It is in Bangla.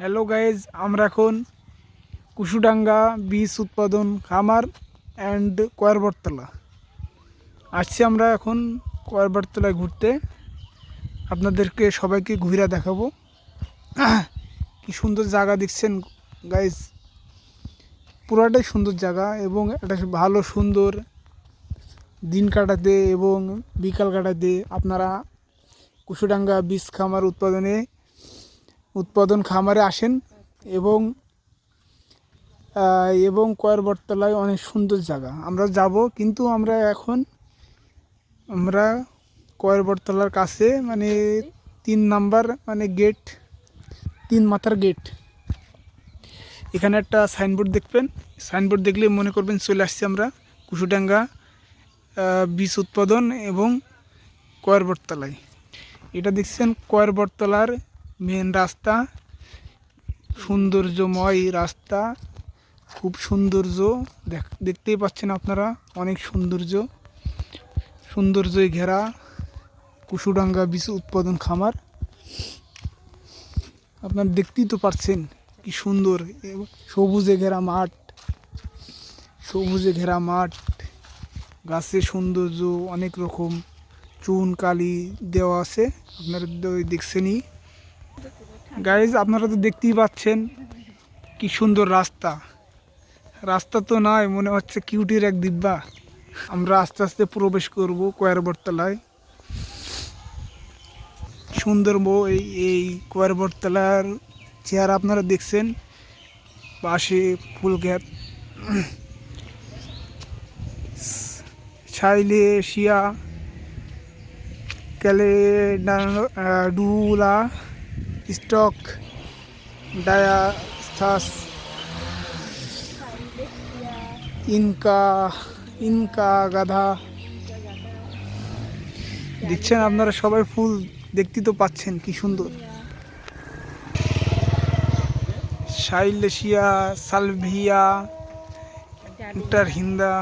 হ্যালো গাইজ আমরা এখন কুশুডাঙ্গা বীজ উৎপাদন, খামার অ্যান্ড কয়ারবরতলা। আসছি আমরা এখন কয়ারবরতলায় ঘুরতে। আপনাদেরকে সবাইকে ঘুরে দেখাবো। কি সুন্দর জায়গা দেখছেন গাইজ পুরাটাই সুন্দর জায়গা এবং একটা ভালো, সুন্দর দিন কাটাতে এবং বিকাল কাটাতে আপনারা কুশুডাঙ্গা বীজ খামার উৎপাদনে উৎপাদন খামারে আসেন এবং এবং কয়ের বটতলায় অনেক সুন্দর জায়গা। আমরা যাব, কিন্তু আমরা এখন, আমরা কয়ের বটতলার কাছে মানে তিন নাম্বার মানে গেট তিন মাথার গেট এখানে একটা সাইনবোর্ড দেখবেন। সাইনবোর্ড দেখলে মনে করবেন চলে আসছি আমরা কুশুডাঙ্গা বীজ উৎপাদন এবং কয়ের বটতলায়। এটা দেখছেন কয়ের বটতলার মেন রাস্তা, সৌন্দর্যময় রাস্তা, খুব সৌন্দর্য দেখ- দেখতেই পাচ্ছেন আপনারা, অনেক সৌন্দর্য। সৌন্দর্যই ঘেরা কুশুডাঙ্গা বীজ উৎপাদন খামার। আপনার দেখতেই তো পারছেন কি সুন্দর সবুজে ঘেরা মাঠ, সবুজে ঘেরা মাঠ, গাছের সৌন্দর্য অনেক রকম, চুন, কালি দেওয়া আছে, আপনারা দেখছেনই। গাইজ আপনারা তো দেখতেই পাচ্ছেন কি সুন্দর রাস্তা। রাস্তা তো নয় মনে হচ্ছে কিউটির এক দিব্যা। আমরা আস্তে আস্তে প্রবেশ করব কয়ারবরতলায়। সুন্দর এই এই কয়ারবরতলার চেহারা আপনারা দেখছেন? পাশে full gap. Celosia calendula stock dianthus, Inca Inca গাধা। দেখছেন আপনারা সবাই ফুল, দেখতে তো পাচ্ছেন, কি সুন্দর। সাইলেশিয়া, সালভিয়া ইন্টার হিন্দা